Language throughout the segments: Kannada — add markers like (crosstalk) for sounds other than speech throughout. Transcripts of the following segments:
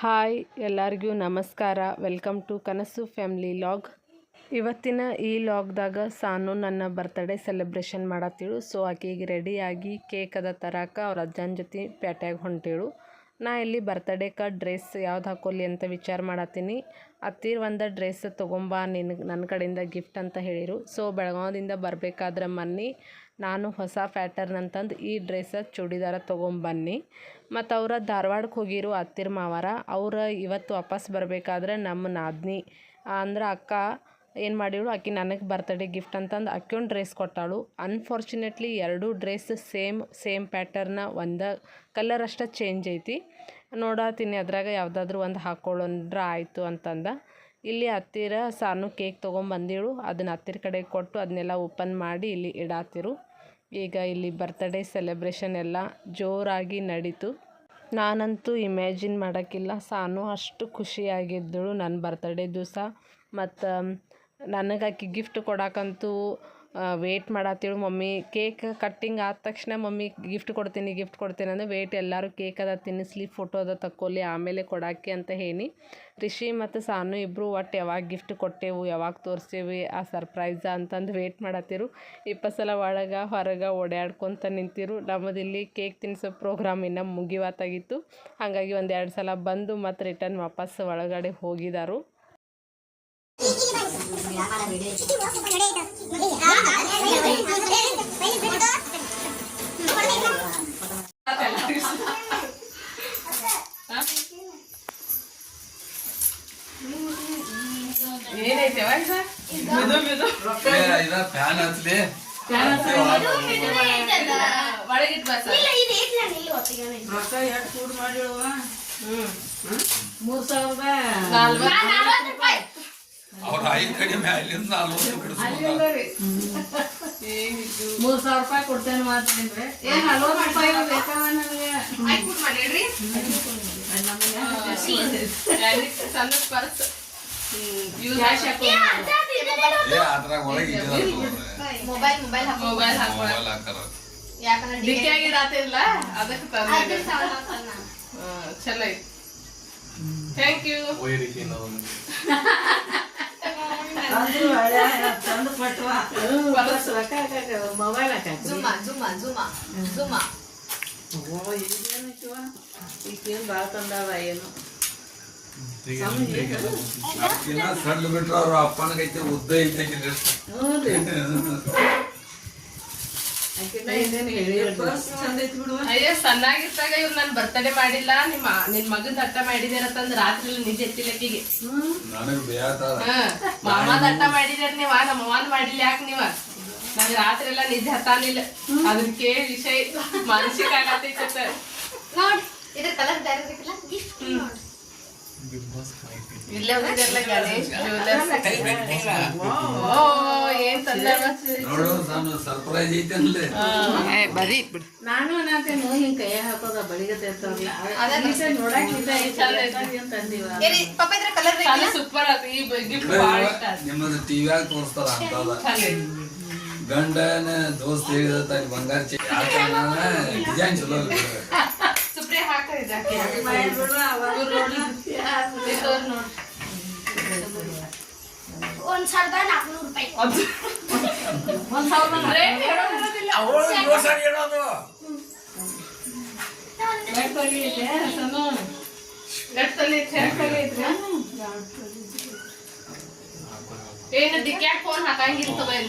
ಹಾಯ್ ಎಲ್ಲರಿಗೂ ನಮಸ್ಕಾರ. Welcome to Kanasu family vlog ಇವತ್ತಿನ ಈ ಲಾಗ್ದಾಗ ಸಾನು ನನ್ನ ಬರ್ತ್ಡೇ ಸೆಲೆಬ್ರೇಷನ್ ಮಾಡತ್ತಿಳು ಸೊ ಆಕೆಗೆ ರೆಡಿಯಾಗಿ ಕೇಕ್ ಅದ ತರಾಕ ಅವ್ರ ಅಜ್ಜನ ಜೊತೆ ಪ್ಯಾಟ್ಯಾಗ ಹೊಂಟಿಳು. ನಾ ಇಲ್ಲಿ ಬರ್ತಡೇಕ ಡ್ರೆಸ್ ಯಾವ್ದು ಹಾಕೊಲಿ ಅಂತ ವಿಚಾರ ಮಾಡತ್ತೀನಿ. ಅತ್ತಿರ ಒಂದು ಡ್ರೆಸ್ ತೊಗೊಂಬ ನಿನಗೆ ನನ್ನ ಕಡೆಯಿಂದ ಗಿಫ್ಟ್ ಅಂತ ಹೇಳಿರು. ಸೊ ಬೆಳಗಾವದಿಂದ ಬರಬೇಕಾದ್ರೆ ಮನ್ನಿ, ನಾನು ಹೊಸ ಪ್ಯಾಟರ್ನ್ ಅಂತಂದು ಈ ಡ್ರೆಸ್ಸ ಚೂಡಿದಾರ ತೊಗೊಂಬನ್ನಿ ಮತ್ತು ಅವರ ಧಾರವಾಡಕ್ಕೆ ಹೋಗಿರು ಅತ್ತಿರ ಮಾವಾರ. ಅವ್ರ ಇವತ್ತು ವಾಪಸ್ ಬರಬೇಕಾದ್ರೆ ನಮ್ಮ ನಾದಿನಿ. ಅಂದ್ರೆ ಅಕ್ಕ ಏನು ಮಾಡಿದಳು ಆಕೆ ನನಗೆ ಬರ್ತಡೇ ಗಿಫ್ಟ್ ಅಂತಂದು ಆಕೆಯೊಂದು ಡ್ರೆಸ್ ಕೊಟ್ಟಾಳು. ಅನ್ಫಾರ್ಚುನೇಟ್ಲಿ ಎರಡೂ ಡ್ರೆಸ್ ಸೇಮ್ ಸೇಮ್ ಪ್ಯಾಟರ್ನ ಒಂದು ಕಲರ್ ಅಷ್ಟೇ ಚೇಂಜ್ ಐತಿ. ನೋಡತ್ತೀನಿ ಅದ್ರಾಗ ಯಾವುದಾದ್ರೂ ಒಂದು ಹಾಕ್ಕೊಳ್ಳೋಂದ್ರೆ ಆಯಿತು ಅಂತಂದ. ಇಲ್ಲಿ ಹತ್ತಿರ ಸಾನು ಕೇಕ್ ತೊಗೊಂಬಂದಿಳು ಅದನ್ನ ಹತ್ತಿರ ಕಡೆ ಕೊಟ್ಟು ಅದನ್ನೆಲ್ಲ ಓಪನ್ ಮಾಡಿ ಇಲ್ಲಿ ಇಡಾತಿರು. ಈಗ ಇಲ್ಲಿ ಬರ್ತಡೇ ಸೆಲೆಬ್ರೇಷನ್ ಎಲ್ಲ ಜೋರಾಗಿ ನಡೀತು. ನಾನಂತೂ ಇಮ್ಯಾಜಿನ್ ಮಾಡೋಕ್ಕಿಲ್ಲ ಸಾನು ಅಷ್ಟು ಖುಷಿಯಾಗಿದ್ದಳು ನನ್ನ ಬರ್ತಡೇ ದಿವಸ. ಮತ್ತು ನನಗೆ ಆಕೆ ಗಿಫ್ಟ್ ಕೊಡಕ್ಕಂತೂ ವೇಟ್ ಮಾಡತ್ತಿಳು ಮಮ್ಮಿ. ಕೇಕ್ ಕಟ್ಟಿಂಗ್ ಆದ ತಕ್ಷಣ ಮಮ್ಮಿ ಗಿಫ್ಟ್ ಕೊಡ್ತೀನಿ ಗಿಫ್ಟ್ ಕೊಡ್ತೀನಿ ಅಂದರೆ ವೇಟ್ ಎಲ್ಲರೂ ಕೇಕ್ ಅದ ತಿನ್ನಿಸ್ಲಿ ಫೋಟೋ ಅದ ತಕ್ಕೊಲಿ, ಆಮೇಲೆ ಕೊಡಾಕೆ ಅಂತ ಹೇಳಿ ರಿಷಿ ಮತ್ತು ಸಾನು ಇಬ್ಬರು ಒಟ್ಟು ಯಾವಾಗ ಗಿಫ್ಟ್ ಕೊಟ್ಟೆವು, ಯಾವಾಗ ತೋರಿಸ್ತೇವೆ ಆ ಸರ್ಪ್ರೈಸ ಅಂತಂದು ವೇಟ್ ಮಾಡತ್ತಿರು. ಇಪ್ಪತ್ತು ಸಲ ಒಳಗೆ ಹೊರಗೆ ಓಡಾಡ್ಕೊತ ನಿಂತಿರು. ನಮ್ಮದಿಲ್ಲಿ ಕೇಕ್ ತಿನ್ನಿಸೋ ಪ್ರೋಗ್ರಾಮ್ ಇನ್ನೂ ಮುಗಿವಾತಾಗಿತ್ತು. ಹಾಗಾಗಿ ಒಂದು ಎರಡು ಸಲ ಬಂದು ಮತ್ತು ರಿಟರ್ನ್ ವಾಪಸ್ ಒಳಗಡೆ ಹೋಗಿದಾರು. ಏನೈತೆ ವಯಸ್ಸ ಮೆದು ಫ್ಯಾನ್ ಕೂಡ್ ಮೂರ್ ಸಾವಿರದ ಅವ್ರ ಐದ್ ಕಡಿಮೆ ಅಲ್ಲಿಂದ ನಲ್ವತ್ತು ಬಿಡಿಸ್ಕೊಂಡ ಮೂರ್ ಸಾವಿರ ರೂಪಾಯಿ ಕೊಡ್ತೇನೆ ಮಾಡ್ತೀನಿ ಏನ್ ನಲ್ವತ್ತು ರೂಪಾಯಿ ಬೇಕಾವ ನನಗೆ ಸಣ್ಣ ಪರ್ಸ್. ಕ್ಯಾಶ್ ಏ ಅದ್ರಾಗ ಒಳಗೆ ಮೊಬೈಲ್ ಮೊಬೈಲ್ ಮೊಬೈಲ್ ಆಗಿರಾತಿಲ್ಲ ಅದಕ್ಕೆ ತಂದೆ ಚಲೋ ಐತಿ ಥ್ಯಾಂಕ್ ಯು ಮೊಬೈಲ್. ಓ ಇದೇನು ಶಿವ ಈಗೇನು ಭಾಳ ತಂದಾವ ಏನು? ಇನ್ನ ಸಣ್ಣ ಬಿಟ್ರ ಅವ್ರ ಅಪ್ಪನಿಗೈತೆ ಉದ್ದ ಐತೆ (laughs) ಹ್ಞೂ ಆಕಿನ ಏನೇನು ಹೇಳಿ ಪರ್ಸ್ ಚಂದ ಐತಿ ಬಿಡುವ ಅಯ್ಯೋ ಸಣ್ಣಾಗಿರ್ತಾಗ ಇವ್ರು ನಾನು ಬರ್ತಡೇ ಮಾಡಿಲ್ಲ. ನಿಮ್ಮ ನಿನ್ ಮಗನ್ ಅಟ್ಟ ಮಾಡಿದೇನಂತಂದ್ ರಾತ್ರಿ ನಿಜ ಎತ್ತಿಲಕ್ಕಿಗೆ ಮಾಮದ ಅಟ್ಟ ಮಾಡಿದಾರ ನೀವ ನಮ್ಮ ಮಾಮನ್ ಮಾಡಿಲ್ಲ ಯಾಕೆ ನೀವ? ನನಗೆ ರಾತ್ರಿ ಎಲ್ಲ ನಿಜ ಹತ್ತಾನಿಲ್ಲ ಅದನ್ನ ಕೇಳಿ ವಿಷಯ ಮಾನಸಿಕ ಆಗತೈತೆ ನೋಡಿ ಇದ್ರ ಕಲರ್ ಬೇರೆ ಬಿಗ್ ಬಾಸ್ ಇಲ್ಲೇ ಗಣೇಶ್ ನಾನು ಅನ್ನತೇನು ಹಿಂಗ್ ಹಾಕೋದ ಬಳಿಗತ್ತೆ ಇರ್ತಾವಲ್ಲ ಸೂಪರ್ ಆತ ಈ ಗಿಫ್ಟ್ ಇಷ್ಟ. ನಿಮ್ಮದು ಟಿವಿಯಾಗ ತೋರಿಸ್ತಾರ ಅಂತ. ಗಂಡನ ದೋಸ್ತ ಹೇಳಿದ ಬಂಗಾರ ಚಿಕ್ಕ ಡಿಸೈನ್ ಚಲೋ. ಸುಪ್ರಿಯ ಹಾಕ ಇದಕ್ಕೆ ಇದ್ದವ್ರು ನೋಡು. ಒಂದ್ ಸಾವಿರದ ನಾಲ್ಕುನೂರು ರೂಪಾಯಿ ಒಂದ್ ಸಾವಿರದ ಹೇಳೋದು. ಏನು ದಿಕ್ಕ್ಯಾಕ್ ಫೋನ್ ಹಾಕಂಗಿಲ್ಲ ಮೊಬೈಲ್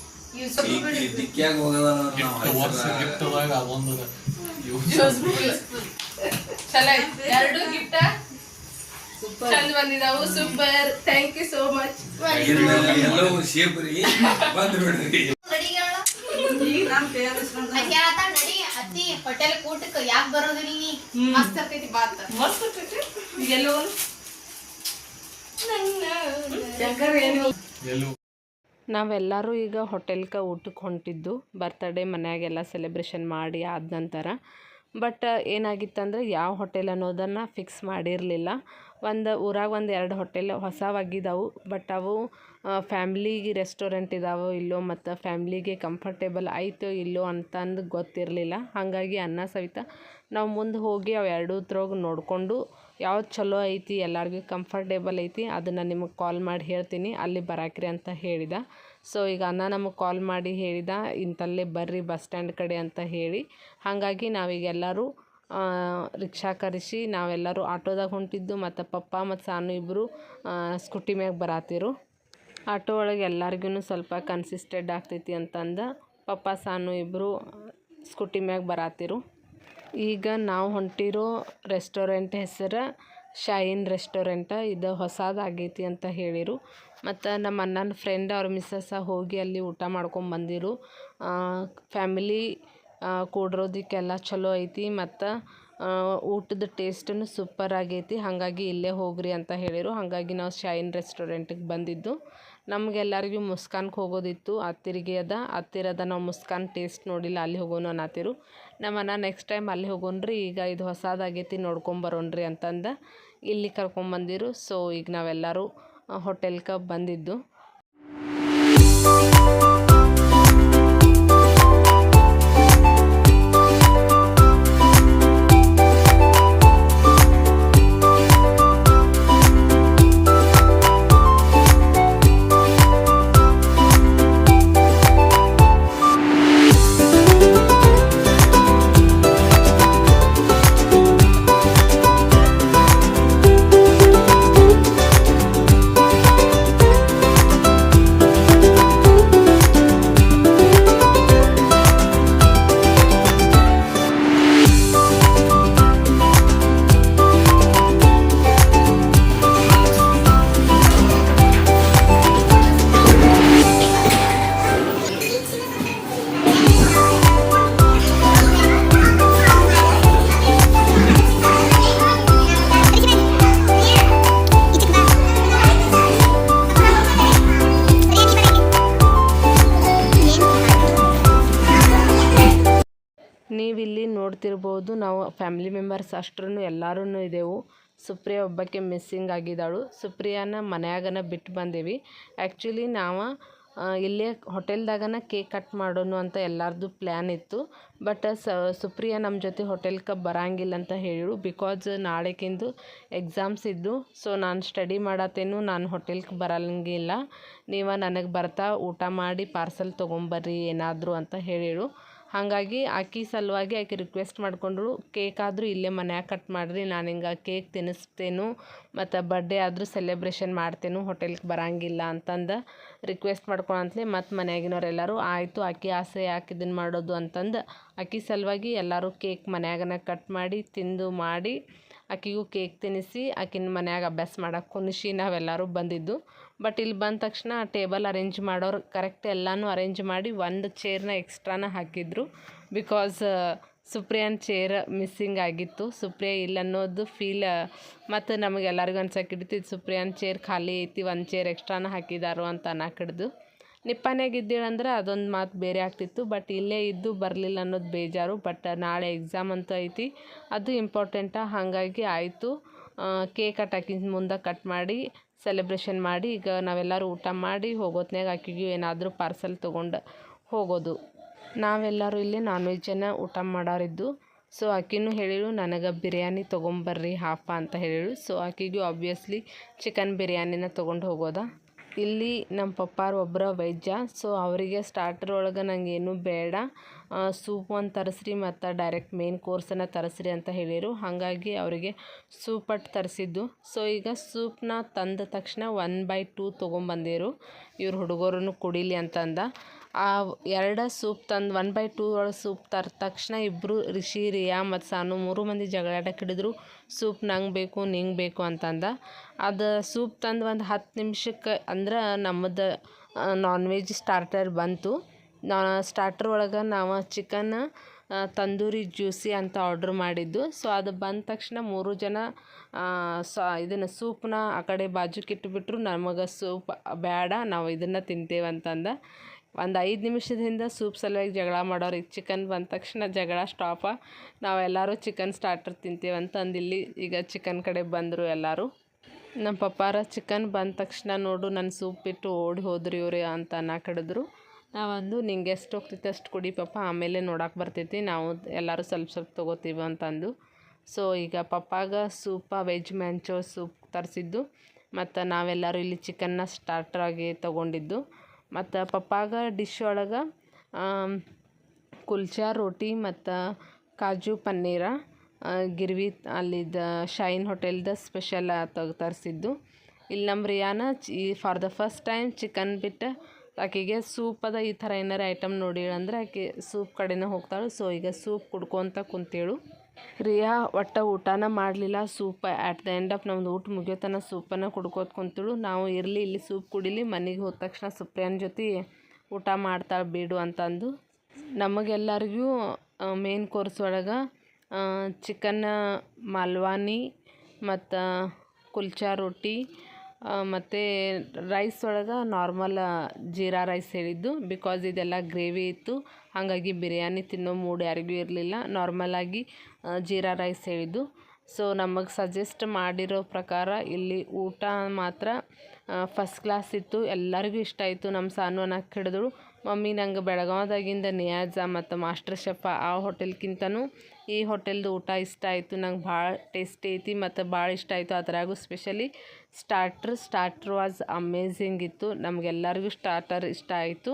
ಬೇಕಾದ್ರೆ ದಿಕ್ಕ್ಯಾಗ್. ಚಲೋ ಐತಿ. ಎರಡು ಗಿಫ್ಟ ಚಂದ ಬಂದಿದಾವು super thank you so much ಎಲ್ಲವೂ ಶೇಪ್ ರೀ ಬಂದು ಬಿಡ್ರಿ ಅತ್ತಿ ಹೋಟೆಲ್ ಕೂಟಕ್ಕೆ ಯಾಕ್ ಬರೋದಿಲ್ಲ ನೀ ಮಸ್ತ್ ಇರ್ತೈತಿ ಬಾತ್ ಮಸ್ತ್ ಇರ್ತೈತಿ. ಎಲ್ಲೋ ಎಲ್ಲೂ. ನಾವೆಲ್ಲರೂ ಈಗ ಹೋಟೆಲ್ಗೆ ಊಟಕ್ಕೆ ಹೊಂಟಿದ್ದು, ಬರ್ತಡೇ ಮನೆಯಾಗೆಲ್ಲ ಸೆಲೆಬ್ರೇಷನ್ ಮಾಡಿ ಆದ ನಂತರ. ಬಟ್ ಏನಾಗಿತ್ತಂದ್ರೆ ಯಾವ ಹೋಟೆಲ್ ಅನ್ನೋದನ್ನು ಫಿಕ್ಸ್ ಮಾಡಿರಲಿಲ್ಲ. ಒಂದು ಊರಾಗ ಒಂದು ಎರಡು ಹೋಟೆಲ್ ಹೊಸವಾಗಿದ್ದಾವೆ ಬಟ್ ಅವು ಫ್ಯಾಮ್ಲಿಗೆ ರೆಸ್ಟೋರೆಂಟ್ ಇದಾವೋ ಇಲ್ಲೋ ಮತ್ತು ಫ್ಯಾಮ್ಲಿಗೆ ಕಂಫರ್ಟೇಬಲ್ ಆಯಿತೋ ಇಲ್ಲೋ ಅಂತಂದು ಗೊತ್ತಿರಲಿಲ್ಲ. ಹಾಗಾಗಿ ಅನ್ನ ಸಹಿತ ನಾವು ಮುಂದೆ ಹೋಗಿ ಅವು ಎರಡೂ ತ್ರೋಗ ನೋಡಿಕೊಂಡು ಯಾವ್ದು ಚಲೋ ಐತಿ, ಎಲ್ಲರಿಗೂ ಕಂಫರ್ಟೇಬಲ್ ಐತಿ, ಅದನ್ನು ನಿಮಗೆ ಕಾಲ್ ಮಾಡಿ ಹೇಳ್ತೀನಿ, ಅಲ್ಲಿ ಬರಾಕ್ರಿ ಅಂತ ಹೇಳಿದ. ಸೊ ಈಗ ಅಣ್ಣ ನಮಗೆ ಕಾಲ್ ಮಾಡಿ ಹೇಳಿದ ಇಂಥಲ್ಲೇ ಬರ್ರಿ ಬಸ್ ಸ್ಟ್ಯಾಂಡ್ ಕಡೆ ಅಂತ ಹೇಳಿ. ಹಾಗಾಗಿ ನಾವೀಗೆಲ್ಲರೂ ರಿಕ್ಷಾ ಕರೆಸಿ ನಾವೆಲ್ಲರೂ ಆಟೋದಾಗ ಹೊಂಟಿದ್ದು, ಮತ್ತು ಪಪ್ಪ ಮತ್ತು ಸಾನು ಇಬ್ಬರು ಸ್ಕೂಟಿ ಮ್ಯಾಗ ಬರಾತಿರು. ಆಟೋ ಒಳಗೆ ಎಲ್ಲರಿಗೂ ಸ್ವಲ್ಪ ಕನ್ಸಿಸ್ಟೆಡ್ ಆಗ್ತೈತಿ ಅಂತಂದು, ಪಪ್ಪ, ಸಾನು ಇಬ್ಬರು ಸ್ಕೂಟಿ ಮ್ಯಾಗ ಬರಾತಿರು. ಈಗ ನಾವು ಹೊಂಟಿರೋ ರೆಸ್ಟೋರೆಂಟ್ ಹೆಸರು ಶೈನ್ ರೆಸ್ಟೋರೆಂಟ. ಇದು ಹೊಸದಾಗೈತಿ ಅಂತ ಹೇಳಿರು. ಮತ್ತು ನಮ್ಮ ಅಣ್ಣನ ಫ್ರೆಂಡ್ ಅವ್ರ ಮಿಸ್ಸಸ್ ಹೋಗಿ ಅಲ್ಲಿ ಊಟ ಮಾಡ್ಕೊಂಬಂದಿರು ಫ್ಯಾಮಿಲಿ ಕೂಡಿರೋದಕ್ಕೆಲ್ಲ ಚಲೋ ಐತಿ ಮತ್ತು ಊಟದ ಟೇಸ್ಟೂ ಸೂಪರ್ ಆಗೈತಿ. ಹಾಗಾಗಿ ಇಲ್ಲೇ ಹೋಗ್ರಿ ಅಂತ ಹೇಳಿರು. ಹಾಗಾಗಿ ನಾವು ಶೈನ್ ರೆಸ್ಟೋರೆಂಟಿಗೆ ಬಂದಿದ್ದು. ನಮಗೆಲ್ಲರಿಗೂ ಮುಸ್ಕಾನ್ಗೆ ಹೋಗೋದಿತ್ತು. ಹತ್ತಿರಿಗೆ ಅದ ಹತ್ತಿರದ ನಾವು ಮುಸ್ಕಾನ್ ಟೇಸ್ಟ್ ನೋಡಿಲ್ಲ, ಅಲ್ಲಿ ಹೋಗೋಣ ಅನ್ನತ್ತಿರು ನಮ್ಮನ್ನ ನೆಕ್ಸ್ಟ್ ಟೈಮ್ ಅಲ್ಲಿ ಹೋಗೋಣ್ರಿ, ಈಗ ಇದು ಹೊಸದಾಗೈತಿ ನೋಡ್ಕೊಂಬರೋಣ್ರಿ ಅಂತಂದ ಇಲ್ಲಿ ಕರ್ಕೊಂಬಂದಿರು ಸೊ ಈಗ ನಾವೆಲ್ಲರೂ ಹೋಟೆಲ್ಗೆ ಬಂದಿದ್ದು. ನೋಡ್ತಿರ್ಬೋದು ನಾವು ಫ್ಯಾಮಿಲಿ ಮೆಂಬರ್ಸ್ ಅಷ್ಟ್ರೂ ಎಲ್ಲರೂ ಇದ್ದೆವು ಸುಪ್ರಿಯಾ ಒಬ್ಬಕ್ಕೆ ಮಿಸ್ಸಿಂಗ್ ಆಗಿದ್ದಾಳು. ಸುಪ್ರಿಯಾನ ಮನೆಯಾಗನ ಬಿಟ್ಟು ಬಂದೇವಿ. ಆ್ಯಕ್ಚುಲಿ ನಾವು ಇಲ್ಲೇ ಹೋಟೆಲ್ದಾಗನ ಕೇಕ್ ಕಟ್ ಮಾಡೋಣ ಅಂತ ಎಲ್ಲರದ್ದು ಪ್ಲ್ಯಾನ್ ಇತ್ತು. ಬಟ್ ಸ, ಸುಪ್ರಿಯಾ ನಮ್ಮ ಜೊತೆ ಹೋಟೆಲ್ಗೆ ಬರಂಗಿಲ್ಲ ಅಂತ ಹೇಳಿಳು ಬಿಕಾಸ್ ನಾಳೆಕಿಂದು ಎಕ್ಸಾಮ್ಸ್ ಇದ್ದು ಸೊ ನಾನು ಸ್ಟಡಿ ಮಾಡತ್ತೇನು, ನಾನು ಹೋಟೆಲ್ಗೆ ಬರಂಗಿಲ್ಲ. ನೀವು ನನಗೆ ಬರ್ತಾ ಊಟ ಮಾಡಿ ಪಾರ್ಸಲ್ ತೊಗೊಂಬರ್ರಿ ಏನಾದರೂ ಅಂತ ಹೇಳಿಳು ಹಾಗಾಗಿ ಆಕೆ ಸಲುವಾಗಿ ಆಕೆ ರಿಕ್ವೆಸ್ಟ್ ಮಾಡಿಕೊಂಡ್ರು ಕೇಕ್ ಆದರೂ ಇಲ್ಲೇ ಮನ್ಯಾಗ ಕಟ್ ಮಾಡಿರಿ, ನಾನು ಹಿಂಗೆ ಕೇಕ್ ತಿನ್ನಿಸ್ತೇನು ಮತ್ತು ಬರ್ಡೇ ಆದರೂ ಸೆಲೆಬ್ರೇಷನ್ ಮಾಡ್ತೇನು ಹೋಟೆಲ್ಗೆ ಬರಂಗಿಲ್ಲ ಅಂತಂದು ರಿಕ್ವೆಸ್ಟ್ ಮಾಡ್ಕೊಳಂತಲೇ ಮತ್ತು ಮನೆಯಾಗಿನವರೆಲ್ಲರೂ ಆಯಿತು ಆಕೆ ಆಸೆ ಯಾಕೆ ಇದನ್ನು ಮಾಡೋದು? ಅಂತಂದು ಆಕೆ ಸಲುವಾಗಿ ಎಲ್ಲರೂ ಕೇಕ್ ಮನ್ಯಾಗನ ಕಟ್ ಮಾಡಿ, ತಿಂದು ಮಾಡಿ, ಆಕೆಗೂ ಕೇಕ್ ತಿನ್ನಿಸಿ ಆಕಿನ ಮನ್ಯಾಗ ಅಭ್ಯಾಸ ಮಾಡೋಕೆ ಕುಣಿಸಿ ನಾವೆಲ್ಲರೂ ಬಂದಿದ್ದು. ಬಟ್ ಇಲ್ಲಿ ಬಂದ ತಕ್ಷಣ ಟೇಬಲ್ ಅರೇಂಜ್ ಮಾಡೋರು ಕರೆಕ್ಟ್ ಎಲ್ಲನೂ ಅರೇಂಜ್ ಮಾಡಿ ಒಂದು ಚೇರ್ನ ಎಕ್ಸ್ಟ್ರಾನ ಹಾಕಿದ್ರು. ಬಿಕಾಸ್ ಸುಪ್ರಿಯಾನ್ ಚೇರ್ ಮಿಸ್ಸಿಂಗ್ ಆಗಿತ್ತು. ಸುಪ್ರಿಯಾ ಇಲ್ಲ ಅನ್ನೋದು ಫೀಲ್ ಮತ್ತು ನಮಗೆಲ್ಲರಿಗೂ ಇದು ಸುಪ್ರಿಯಾನ್ ಚೇರ್ ಖಾಲಿ ಐತಿ, ಒಂದು ಚೇರ್ ಎಕ್ಸ್ಟ್ರಾನ ಹಾಕಿದಾರು ಅಂತ ಅನ್ನಕಿಡ್ದು. ನಿಪ್ಪಾನ್ಯಾಗ ಇದ್ದೀಳಂದ್ರೆ ಅದೊಂದು ಮಾತು ಬೇರೆ ಆಗ್ತಿತ್ತು. ಬಟ್ ಇಲ್ಲೇ ಇದ್ದು ಬರಲಿಲ್ಲ ಅನ್ನೋದು ಬೇಜಾರು. ಬಟ್ ನಾಳೆ ಎಕ್ಸಾಮ್ ಅಂತ ಐತಿ. ಅದು ಇಂಪಾರ್ಟೆಂಟ? ಹಾಗಾಗಿ ಆಯಿತು. ಕೇಕ್ ಕಟ್ ಆಕಿನ ಮುಂದೆ ಕಟ್ ಮಾಡಿ ಸೆಲೆಬ್ರೇಷನ್ ಮಾಡಿ ಈಗ ನಾವೆಲ್ಲರೂ ಊಟ ಮಾಡಿ ಹೋಗೋತ್ನಾಗ ಆಕಿಗೂ ಏನಾದರೂ ಪಾರ್ಸಲ್ ತೊಗೊಂಡು ಹೋಗೋದು. ನಾವೆಲ್ಲರೂ ಇಲ್ಲಿ ನಾನ್ ವೆಜ್ಜನ್ನು ಊಟ ಮಾಡೋರಿದ್ದು. ಸೊ ಆಕಿನೂ ಹೇಳಿಳು ನನಗೆ ಬಿರಿಯಾನಿ ತೊಗೊಂಬರ್ರಿ ಹಾಫ ಅಂತ ಹೇಳಿಳು ಸೊ ಆಕಿಗೂ ಆಬ್ವಿಯಸ್ಲಿ ಚಿಕನ್ ಬಿರಿಯಾನಿನ ತೊಗೊಂಡು ಹೋಗೋದ. ಇಲ್ಲಿ ನಮ್ಮ ಪಪ್ಪಾರು ಒಬ್ಬರ ವೈದ್ಯ. ಸೊ ಅವರಿಗೆ ಸ್ಟಾರ್ಟರ್ ಒಳಗೆ ನಂಗೆ ಏನೂ ಬೇಡ ಸೂಪ್ ಒಂದು ತರಿಸ್ರಿ ಮತ್ತು ಡೈರೆಕ್ಟ್ ಮೇನ್ ಕೋರ್ಸನ್ನು ತರಿಸ್ರಿ ಅಂತ ಹೇಳಿದರು ಹಾಗಾಗಿ ಅವರಿಗೆ ಸೂಪಟ್ಟು ತರಿಸಿದ್ದು. ಸೊ ಈಗ ಸೂಪ್ನ ತಂದ ತಕ್ಷಣ ಒನ್ ಬೈ ಟೂ ತೊಗೊಂಬಂದಿರು. ಇವ್ರ ಹುಡುಗರು ಕುಡೀಲಿ ಅಂತಂದ. ಆ ಎರಡು ಸೂಪ್ ತಂದು ಒನ್ ಬೈ ಟೂ ಒಳಗೆ ಸೂಪ್ ತರ ತಕ್ಷಣ ಇಬ್ಬರು ರಿಷಿ, ರಿಯಾ ಮತ್ತು ಸಾನು ಮೂರು ಮಂದಿ ಜಗಳಾಡಕ್ಕೆ ಹಿಡಿದ್ರು. ಸೂಪ್ ನಂಗೆ ಬೇಕು, ನಿಂಗೆ ಬೇಕು ಅಂತಂದ. ಅದು ಸೂಪ್ ತಂದು ಒಂದು ಹತ್ತು ನಿಮಿಷಕ್ಕೆ ಅಂದ್ರೆ ನಮ್ಮದು ನಾನ್ ವೆಜ್ ಸ್ಟಾರ್ಟರ್ ಬಂತು. ನಾ ಸ್ಟಾರ್ಟರ್ ಒಳಗೆ ನಾವು ಚಿಕನ್ ತಂದೂರಿ ಜ್ಯೂಸಿ ಅಂತ ಆರ್ಡ್ರ್ ಮಾಡಿದ್ದು. ಸೊ ಅದು ಬಂದ ತಕ್ಷಣ ಮೂರು ಜನ ಸ, ಇದನ್ನು ಸೂಪ್ನ ಆ ಕಡೆ ಬಾಜುಕಿಟ್ಬಿಟ್ರು ನಮಗೆ ಸೂಪ್ ಬೇಡ, ನಾವು ಇದನ್ನು ತಿಂತೇವೆ ಅಂತಂದ. ಒಂದು ಐದು ನಿಮಿಷದಿಂದ ಸೂಪ್ ಸಲುವಾಗಿ ಜಗಳ ಮಾಡೋರು ಈಗ ಚಿಕನ್ ಬಂದ ತಕ್ಷಣ ಜಗಳ ಸ್ಟಾಪ ನಾವೆಲ್ಲರೂ ಚಿಕನ್ ಸ್ಟಾರ್ಟರ್ ತಿಂತೀವಿ ಅಂತಂದು ಇಲ್ಲಿ ಈಗ ಚಿಕನ್ ಕಡೆ ಬಂದರು ಎಲ್ಲರೂ. ನಮ್ಮ ಪಪ್ಪಾರ ಚಿಕನ್ ಬಂದ ತಕ್ಷಣ ನೋಡು ನನ್ನ ಸೂಪ್ ಬಿಟ್ಟು ಓಡಿ ಹೋದ್ರಿ ಇವ್ರಿ ಅಂತ ಅನ್ನಕಡಿದ್ರು ನಾವಂದು ನಿಂಗೆ ಎಷ್ಟು ಹೋಗ್ತೈತೆ ಅಷ್ಟು ಕುಡಿ ಪಪ್ಪ, ಆಮೇಲೆ ನೋಡಕ್ಕೆ ಬರ್ತೈತಿ. ನಾವು ಎಲ್ಲರೂ ಸ್ವಲ್ಪ ಸ್ವಲ್ಪ ತೊಗೋತೀವಿ ಅಂತಂದು. ಸೊ ಈಗ ಪಪ್ಪಾಗ ಸೂಪ ವೆಜ್ ಮ್ಯಾಂಚೋ ಸೂಪ್ ತರಿಸಿದ್ದು. ಮತ್ತು ನಾವೆಲ್ಲರೂ ಇಲ್ಲಿ ಚಿಕನ್ನ ಸ್ಟಾರ್ಟ್ರಾಗಿ ತೊಗೊಂಡಿದ್ದು. ಮತ್ತು ಪಪ್ಪಾಗ ಡಿಶ್ ಒಳಗೆ ಕುಲ್ಚಾ, ರೋಟಿ ಮತ್ತು ಕಾಜು ಪನ್ನೀರ ಗಿರ್ವಿ ಅಲ್ಲಿದ್ದ ಶೈನ್ ಹೋಟೆಲ್ದ ಸ್ಪೆಷಲ್ ತಗ ತರಿಸಿದ್ದು. ಇಲ್ಲಿ ನಮ್ಮ ರಿಯಾನ ಈ for the first time chicken ಬಿಟ್ಟು ಆಕೆಗೆ ಸೂಪ್ ಅದ ಈ ಥರ ಏನಾರು ಐಟಮ್ ನೋಡಿ ಅಂದ್ರೆ ಆಕೆ ಸೂಪ್ ಕಡೆನೇ ಹೋಗ್ತಾಳೆ. ಸೊ ಈಗ ಸೂಪ್ ಕುಡ್ಕೊತ ಕುಂತೇಳು. ರಿಯಾ, ಒಟ್ಟ ಊಟನ ಮಾಡಲಿಲ್ಲ, soup. At the end of ನಮ್ದು ಊಟ ಮುಗಿಯೋತನ ಸೂಪನ್ನು ಕುಡ್ಕೋತ ಕುಂತಳು ನಾವು ಇರಲಿ, ಇಲ್ಲಿ ಸೂಪ್ ಕುಡಿಲಿ, ಮನೆಗೆ ಹೋದ ತಕ್ಷಣ ಸುಪ್ರಿಯನ ಜೊತೆ ಊಟ ಮಾಡ್ತಾಳೆ ಬಿಡು ಅಂತಂದು. ನಮಗೆಲ್ಲರಿಗೂ ಮೇನ್ ಕೋರ್ಸ್ ಒಳಗೆ ಚಿಕನ್ ಮಾಲ್ವಾನಿ ಮತ್ತು ಕುಲ್ಚಾ ರೊಟ್ಟಿ ಮತ್ತು ರೈಸ್ ಒಳಗೆ ನಾರ್ಮಲ್ ಜೀರಾ ರೈಸ್ ಹೇಳಿದ್ದು. ಬಿಕಾಸ್ ಇದೆಲ್ಲ ಗ್ರೇವಿ ಇತ್ತು. ಹಾಗಾಗಿ ಬಿರಿಯಾನಿ ತಿನ್ನೋ ಮೂಡ್ ಯಾರಿಗೂ ಇರಲಿಲ್ಲ. ನಾರ್ಮಲಾಗಿ ಜೀರಾ ರೈಸ್ ಹೇಳಿದ್ದು. ಸೊ ನಮಗೆ ಸಜೆಸ್ಟ್ ಮಾಡಿರೋ ಪ್ರಕಾರ ಇಲ್ಲಿ ಊಟ ಮಾತ್ರ ಫಸ್ಟ್ ಕ್ಲಾಸ್ ಇತ್ತು. ಎಲ್ಲರಿಗೂ ಇಷ್ಟ ಆಯಿತು. ನಮ್ಮ ಸಾನು ಅನ್ನಕ್ಕೆ ಹಿಡಿದಳು. ಮಮ್ಮಿ ನಂಗೆ ಬೆಳಗಾವದಾಗಿಂದ ನಿಯಾಜ ಮತ್ತು ಮಾಸ್ಟರ್ ಶೆಫ ಆ ಹೋಟೆಲ್ಗಿಂತನೂ ಈ ಹೋಟೆಲ್ದು ಊಟ ಇಷ್ಟ ಆಯಿತು. ನಂಗೆ ಭಾಳ ಟೇಸ್ಟಿ ಐತಿ ಮತ್ತು ಭಾಳ ಇಷ್ಟ ಆಯಿತು ಅದರಾಗೂ specially starter starter was amazing ಇತ್ತು. ನಮಗೆಲ್ಲರಿಗೂ ಸ್ಟಾರ್ಟರ್ ಇಷ್ಟ ಆಯಿತು.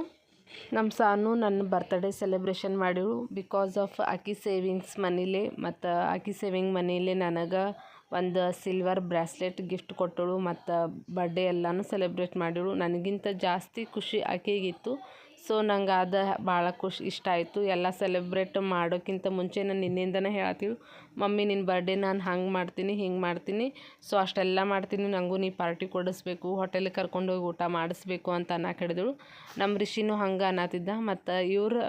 ನಮ್ಮ ಸಾನು ನನ್ನ ಬರ್ತ್ಡೇ ಸೆಲೆಬ್ರೇಷನ್ ಮಾಡಿವು ಬಿಕಾಸ್ ಆಫ್ ಆಕಿ ಸೇವಿಂಗ್ಸ್ ಮನೇಲಿ, ಮತ್ತು ಆಕಿ ಸೇವಿಂಗ್ ಮನೇಲಿ ನನಗೆ ಒಂದು ಸಿಲ್ವರ್ ಬ್ರಾಸ್ಲೆಟ್ ಗಿಫ್ಟ್ ಕೊಟ್ಟಳು. ಮತ್ತು ಬರ್ಡೇ ಎಲ್ಲನೂ ಸೆಲೆಬ್ರೇಟ್ ಮಾಡಿಳು ನನಗಿಂತ ಜಾಸ್ತಿ ಖುಷಿ ಆಕೆಗಿತ್ತು ಸೊ ನಂಗೆ ಅದು ಭಾಳ ಖುಷಿ ಇಷ್ಟ ಆಯಿತು. ಎಲ್ಲ ಸೆಲೆಬ್ರೇಟ್ ಮಾಡೋಕ್ಕಿಂತ ಮುಂಚೆ ನಾನು ನಿನ್ನಿಂದನೇ ಹೇಳ್ತೀವಿ. ಮಮ್ಮಿ ನಿನ್ನ ಬರ್ಡೇ ನಾನು ಹಂಗೆ ಮಾಡ್ತೀನಿ, ಹಿಂಗೆ ಮಾಡ್ತೀನಿ. ಸೊ ಅಷ್ಟೆಲ್ಲ ಮಾಡ್ತೀನಿ. ನನಗೂ ನೀ ಪಾರ್ಟಿ ಕೊಡಿಸ್ಬೇಕು ಹೋಟೆಲಿಗೆ ಕರ್ಕೊಂಡೋಗಿ ಊಟ ಮಾಡಿಸ್ಬೇಕು ಅಂತ ಅನ್ನಕ್ಕೆ ಹಿಡಿದಳು ನಮ್ಮ ರಿಷಿನೂ ಹಂಗೆ ಅನ್ನತ್ತಿದ್ದ ಮತ್ತು ಇವರು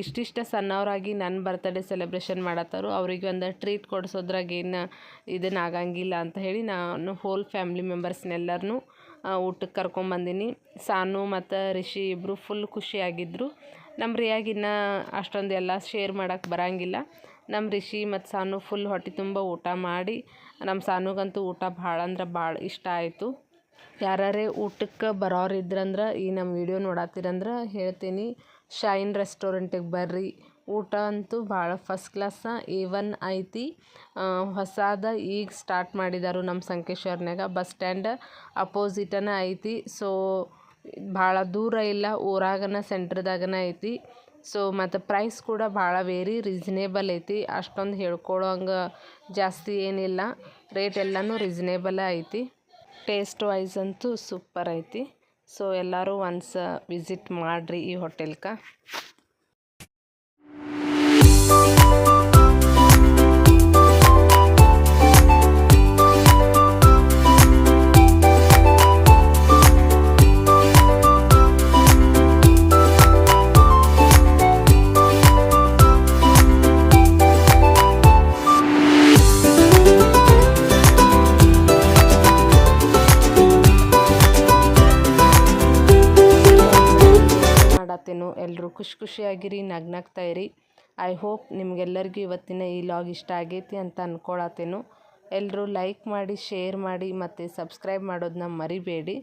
ಇಷ್ಟಿಷ್ಟ ಸಣ್ಣವರಾಗಿ ನನ್ನ ಬರ್ತ್ಡೇ ಸೆಲೆಬ್ರೇಷನ್ ಮಾಡತ್ತಾರು. ಅವ್ರಿಗೆ ಒಂದು ಟ್ರೀಟ್ ಕೊಡಿಸೋದ್ರಾಗ ಏನು ಇದನ್ನು ಆಗಂಗಿಲ್ಲ ಅಂತ ಹೇಳಿ ನಾನು ಹೋಲ್ ಫ್ಯಾಮ್ಲಿ ಮೆಂಬರ್ಸ್ನೆಲ್ಲರನ್ನೂ ಊಟಕ್ಕೆ ಕರ್ಕೊಂಬಂದೀನಿ ಸಾನು ಮತ್ತು ರಿಷಿ ಇಬ್ಬರು ಫುಲ್ ಖುಷಿಯಾಗಿದ್ದರು ನಮ್ಮ ರಿಯಾಗಿನ್ನ ಅಷ್ಟೊಂದು ಎಲ್ಲ ಶೇರ್ ಮಾಡೋಕ್ಕೆ ಬರೋಂಗಿಲ್ಲ. ನಮ್ಮ ರಿಷಿ ಮತ್ತು ಸಾನು ಫುಲ್ ಹೊಟ್ಟೆ ತುಂಬ ಊಟ ಮಾಡಿ. ನಮ್ಮ ಸಾನುಗಂತೂ ಊಟ ಭಾಳ ಅಂದ್ರೆ ಭಾಳ ಇಷ್ಟ ಆಯಿತು. ಯಾರೇ ಊಟಕ್ಕೆ ಬರೋರು ಇದ್ರಂದ್ರೆ ಈ ನಮ್ಮ ವಿಡಿಯೋ ನೋಡತ್ತೀರಂದ್ರೆ ಹೇಳ್ತೀನಿ. ಶೈನ್ ರೆಸ್ಟೋರೆಂಟಿಗೆ ಬರ್ರಿ. ಊಟ ಅಂತೂ ಭಾಳ ಫಸ್ಟ್ ಕ್ಲಾಸ ಎ ಒನ್ ಐತಿ. ಹೊಸಾದ ಈಗ ಸ್ಟಾರ್ಟ್ ಮಾಡಿದಾರು ನಮ್ಮ ಸಂಕೇಶ್ವರ್ನಾಗ ಬಸ್ ಸ್ಟ್ಯಾಂಡ್ ಅಪೋಸಿಟನ ಐತಿ. ಸೊ ಭಾಳ ದೂರ ಇಲ್ಲ, ಊರಾಗನ ಸೆಂಟ್ರದಾಗನ ಐತಿ. ಸೊ ಮತ್ತು ಪ್ರೈಸ್ ಕೂಡ ಭಾಳ ವೇರಿ ರೀಸನೇಬಲ್ ಐತಿ. ಅಷ್ಟೊಂದು ಹೇಳ್ಕೊಳ್ಳೋ ಹಂಗೆ ಜಾಸ್ತಿ ಏನಿಲ್ಲ. ರೇಟ್ ಎಲ್ಲನೂ ರೀಸನೇಬಲ್ ಐತಿ. ಟೇಸ್ಟ್ ವೈಸ್ ಅಂತೂ ಸೂಪರ್ ಐತಿ. ಸೊ ಎಲ್ಲರೂ ಒನ್ಸ್ ವಿಸಿಟ್ ಮಾಡಿರಿ ಈ ಹೋಟೆಲ್ಗೆ ಎಲ್ಲರೂ ಖುಷಿ ಖುಷಿಯಾಗಿರಿ ನಗ್ನಗ್ತಾ ಇರಿ. ಐ ಹೋಪ್ ನಿಮಗೆಲ್ಲರಿಗೂ ಇವತ್ತಿನ ಈ ಲಾಗ್ ಇಷ್ಟ ಆಗೈತಿ ಅಂತ ಅಂದ್ಕೊಳತ್ತೇನು ಎಲ್ಲರೂ ಲೈಕ್ ಮಾಡಿ, ಶೇರ್ ಮಾಡಿ ಮತ್ತು ಸಬ್ಸ್ಕ್ರೈಬ್ ಮಾಡೋದನ್ನ ಮರಿಬೇಡಿ.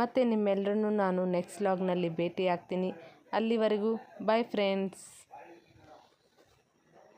ಮತ್ತು ನಿಮ್ಮೆಲ್ಲರನ್ನೂ ನಾನು ನೆಕ್ಸ್ಟ್ ಲಾಗ್ನಲ್ಲಿ ಭೇಟಿ ಆಗ್ತೀನಿ ಅಲ್ಲಿವರೆಗೂ ಬಾಯ್ ಫ್ರೆಂಡ್ಸ್